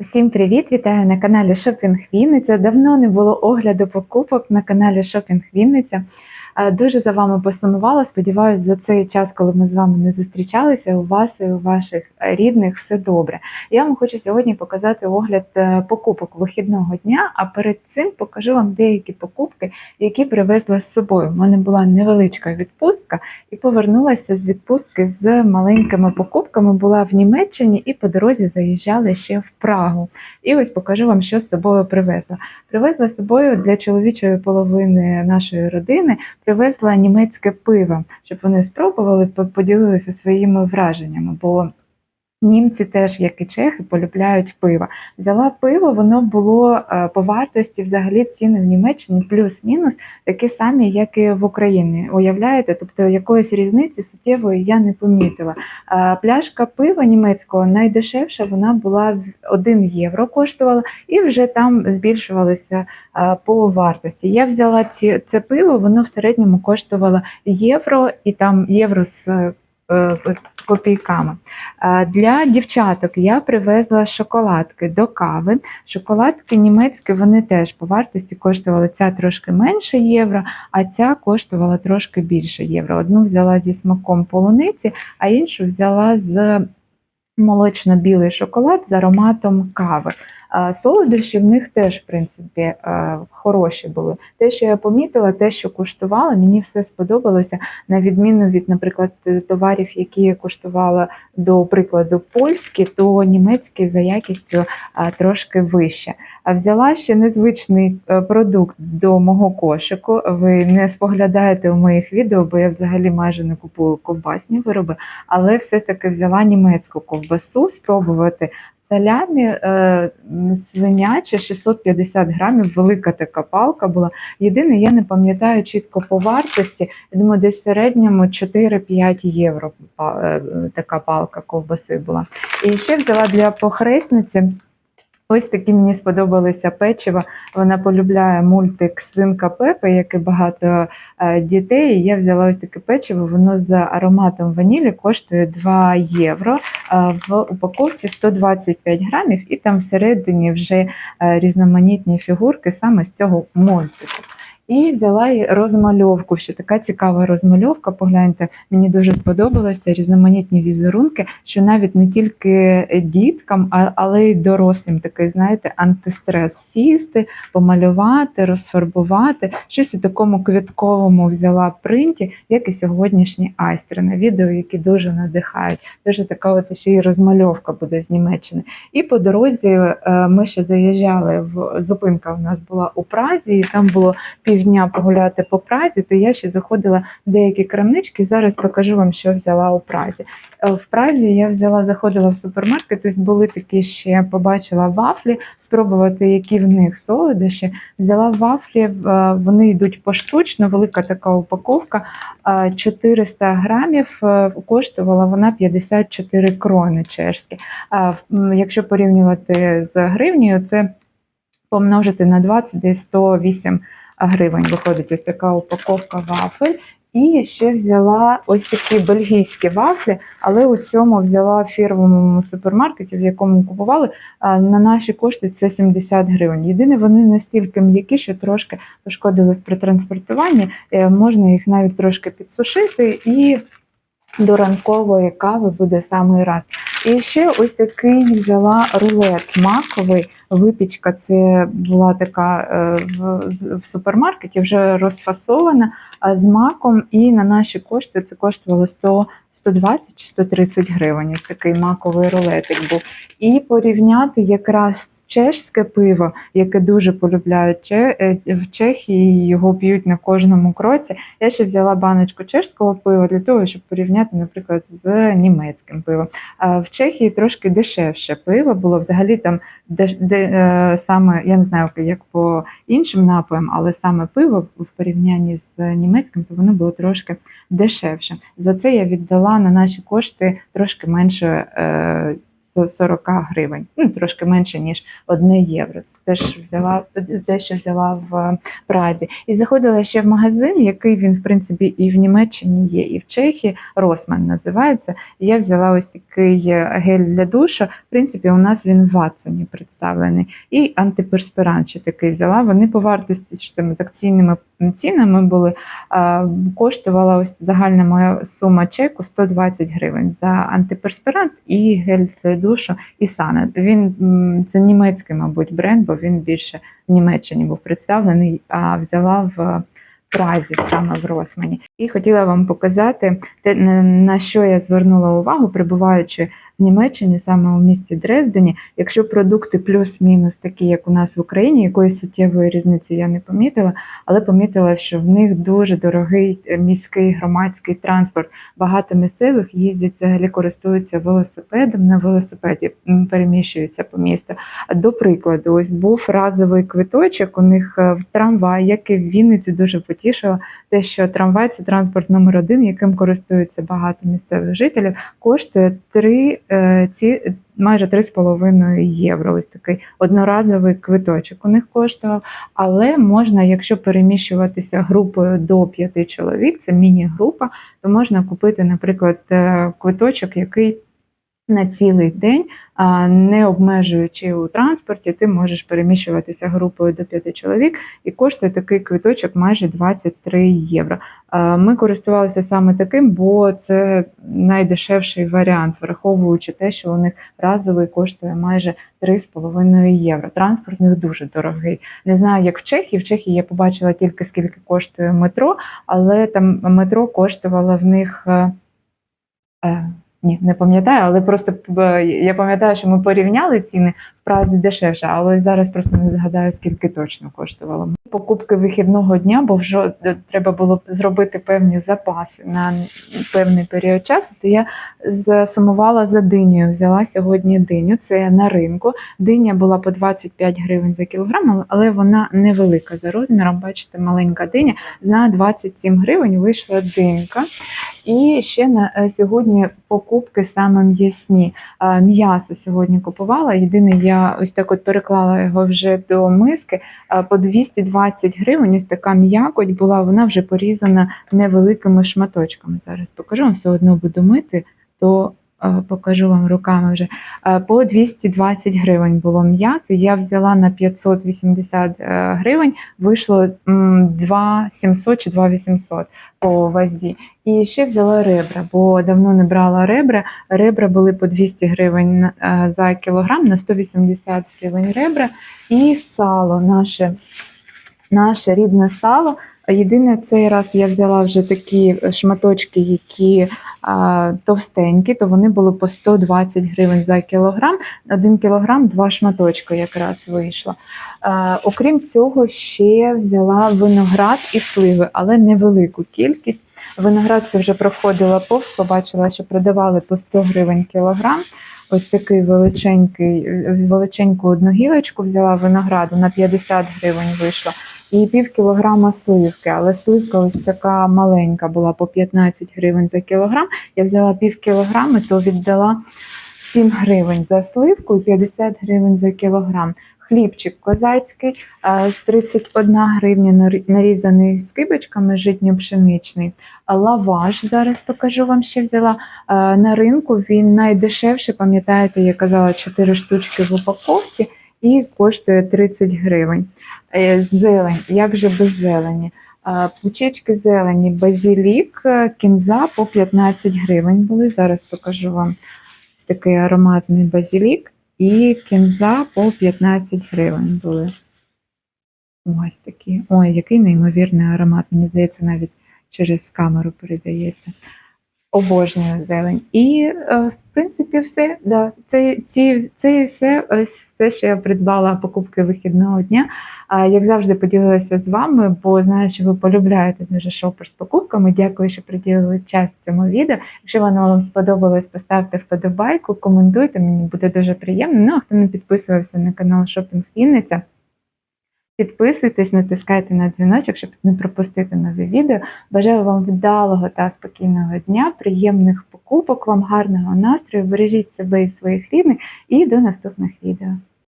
Всім привіт! Вітаю на каналі Шопінг Вінниця. Давно не було огляду покупок на каналі Шопінг Вінниця. Е, Дуже за вами посумувала. Сподіваюсь, за цей час, коли ми з вами не зустрічалися, у вас і у ваших рідних все добре. Я вам хочу сьогодні показати огляд е, покупок вихідного дня, а перед цим покажу вам деякі покупки, які привезла з собою. У мене була невеличка відпустка і повернулася з відпустки з маленькими покупками. Була в Німеччині і по дорозі заїжджала ще в Прагу. І ось покажу вам, що з собою привезла. Привезла з собою для чоловічої половини нашої родини. Привезла німецьке пиво, щоб вони спробували по- поділилися своїми враженнями. Бо німці теж, як і чехи, полюбляють пиво. Взяла пиво, воно було е, по вартості взагалі ціни в Німеччині плюс-мінус такі самі, як і в Україні. Уявляєте? Тобто якоїсь різниці суттєвої я не помітила. Е, Пляшка пива німецького найдешевша, вона була в 1 євро коштувала, і вже там збільшувалося е, по вартості. Я взяла ці, це пиво, воно в середньому коштувало євро і там євро з копійками. Е, Для дівчаток я привезла шоколадки до кави. Шоколадки німецькі вони теж по вартості коштували ця трошки менше євро, а ця коштувала трошки більше євро. Одну взяла зі смаком полуниці, а іншу взяла з молочно-білий шоколад з ароматом кави. Солодощі в них теж, в принципі, е, хороші були. Те, що я помітила, те, що куштувала, мені все сподобалося, на відміну від, наприклад, товарів, які я куштувала до прикладу польські, то німецькі за якістю трошки вище. А взяла ще незвичний е, продукт до мого кошику. Ви не споглядаєте у моїх відео, бо я взагалі майже не купую ковбасні вироби, але все-таки взяла німецьку ковбасу спробувати. Салямі е, свиняче 650 грамів, велика така палка була. Єдине, я не пам'ятаю чітко по вартості. Я думаю, десь в середньому 4-5 євро е, така палка ковбаси була. І ще взяла для похресниці. Ось такі мені сподобалися печива. Вона полюбляє мультик Свинка Пепа, як і багато е, дітей. Я взяла ось таке печиво. Воно з ароматом ванілі коштує 2 євро. Е, В упаковці 125 грамів, і там всередині вже е, різноманітні фігурки саме з цього мультику. І взяла і розмальовку. Ще така цікава розмальовка. Погляньте, мені дуже сподобалося різноманітні візерунки, що навіть не тільки діткам, але й дорослим такий, знаєте, антистрес сісти, помалювати, розфарбувати. Щось у такому квітковому взяла принті, як і сьогоднішні айстри на відео, які дуже надихають. Дуже така от ще й розмальовка буде з Німеччини. І по дорозі е, ми ще заїжджали в зупинка. У нас була у Празі, і там було півдня погуляти по Празі. То я ще заходила в деякі крамнички. Зараз покажу вам, що взяла у Празі. Е, В Празі я взяла, заходила в супермаркет. Ось були такі ще побачила вафлі, спробувати, які в них солодощі. Взяла вафлі, е, вони йдуть поштучно, велика така упаковка. е, 400 грамів е, коштувала вона 54 крони чешські. Якщо порівнювати з гривнею, це помножити на 20, десь 108 гривень. Виходить ось така упаковка вафель. І ще взяла ось такі бельгійські вафлі, але у цьому взяла фірмовому супермаркеті, в якому купували. На наші кошти це 70 гривень. Єдине, вони настільки м'які, що трошки пошкодились при транспортуванні. Е, Можна їх навіть трошки підсушити і до ранкової кави буде самий раз. І ще ось такий взяла рулет маковий. Випічка це була така е, в, в супермаркеті, вже розфасована з маком, і на наші кошти це коштувало 100, 120 чи 130 гривень. Ось такий маковий рулетик був. І порівняти якраз чешське пиво, яке дуже полюбляють е, в Чехії, його п'ють на кожному кроці. Я ще взяла баночку чешського пива для того, щоб порівняти, наприклад, з німецьким пивом. А в Чехії трошки дешевше пиво було взагалі там, де, де е, саме я не знаю, як по іншим напоям, але саме пиво в порівнянні з німецьким, то воно було трошки дешевше. За це я віддала на наші кошти трошки менше. Е, 140 гривень, ну трошки менше ніж 1 євро. Це теж взяла те, що взяла в Празі. І заходила ще в магазин, який він в принципі і в Німеччині є, і в Чехії. Росман називається. І я взяла ось такий гель для душу. В принципі, у нас він в Ватсоні представлений. І антиперспирант ще такий взяла. Вони по вартості з акційними цінами були. Коштувала ось загальна моя сума чеку 120 гривень за антиперспирант і гель для душу і Сана. Він це німецький, мабуть, бренд, бо він більше в Німеччині був представлений, а взяла в Празі, саме в Росмані. І хотіла вам показати те, на що я звернула увагу, прибуваючи в Німеччині, саме у місті Дрездені. Якщо продукти плюс-мінус такі, як у нас в Україні, якоїсь суттєвої різниці я не помітила, але помітила, що в них дуже дорогий е, міський громадський транспорт. Багато місцевих їздять взагалі користуються велосипедом на велосипеді, переміщуються по місту. До прикладу, ось був разовий квиточок у них е, в трамвай, який в Вінниці дуже потішило, те, що трамвай це транспорт номер один, яким користуються багато місцевих жителів, коштує 3, е, ці майже 3,5 євро. Ось такий одноразовий квиточок у них коштував. Але можна, якщо переміщуватися групою до 5 чоловік, це міні-група, то можна купити, наприклад, е, квиточок, який на цілий день, не обмежуючи у транспорті, ти можеш переміщуватися групою до 5 чоловік, і коштує такий квиточок майже 23 євро. Ми користувалися саме таким, бо це найдешевший варіант, враховуючи те, що у них разовий коштує майже 3,5 євро. Транспорт у них дуже дорогий. Не знаю, як в Чехії. В Чехії я побачила тільки скільки коштує метро, але там метро коштувало в них. Ні, не пам'ятаю, але просто е, я пам'ятаю, що ми порівняли ціни в Празі дешевше, але зараз просто не згадаю, скільки точно коштувало. Покупки вихідного дня, бо вже треба було зробити певні запаси на певний період часу. То я засумувала за динею. Взяла сьогодні диню. Це на ринку. Диня була по 25 гривень за кілограм, але вона невелика за розміром. Бачите, маленька диня. За 27 гривень вийшла динька. І ще на е, сьогодні покупки саме м'ясні. Е, М'ясо сьогодні купувала. Єдине, я ось так от переклала його вже до миски по 220 гривень. Ось така м'якоть була, вона вже порізана невеликими шматочками. Зараз покажу вам, все одно буду мити, то покажу вам руками вже. По 220 гривень було м'ясо. Я взяла на 580 е, гривень, вийшло м, 2700 чи 2800 по вазі. І ще взяла ребра, бо давно не брала ребра. Ребра були по 200 гривень е, за кілограм, на 180 гривень ребра. І сало наше, наше рідне сало. Єдине, цей раз я взяла вже такі шматочки, які а, товстенькі, то вони були по 120 гривень за кілограм. Один кілограм, два шматочки якраз вийшло. А, окрім цього, ще взяла виноград і сливи, але невелику кількість. Виноград це вже проходила повз, побачила, що продавали по 100 гривень кілограм. Ось такий величенький, величеньку одну гілочку взяла винограду на 50 гривень вийшла. І пів кілограма сливки, але сливка ось така маленька була по 15 гривень за кілограм. Я взяла пів кілограми, то віддала 7 гривень за сливку і 50 гривень за кілограм. Хлібчик козацький, е, 31 гривня нарізаний скибочками житньо-пшеничний. Лаваш зараз покажу вам ще взяла. На ринку він найдешевший, пам'ятаєте, я казала 4 штучки в упаковці і коштує 30 гривень. Е, Зелень, як же без зелені? Пучечки зелені, базілік, е, кінза по 15 гривень були. Зараз покажу вам такий ароматний базілік і кінза по 15 гривень були. Ось такі. Ой, який неймовірний аромат. Мені здається, навіть через камеру передається. Обожнюю зелень. І, е, в принципі, все. Да. Це, ці, це все, ось все, що я придбала покупки вихідного дня. Як завжди, поділилася з вами, бо знаю, що ви полюбляєте дуже шопер з покупками. Дякую, що приділили час цьому відео. Якщо воно вам сподобалось, поставте вподобайку, коментуйте, мені буде дуже приємно. Ну, а хто не підписувався на канал Шопінг Вінниця, Підписуйтесь, натискайте на дзвіночок, щоб не пропустити нові відео. Бажаю вам вдалого та спокійного дня, приємних покупок, вам гарного настрою. Бережіть себе і своїх рідних і до наступних відео.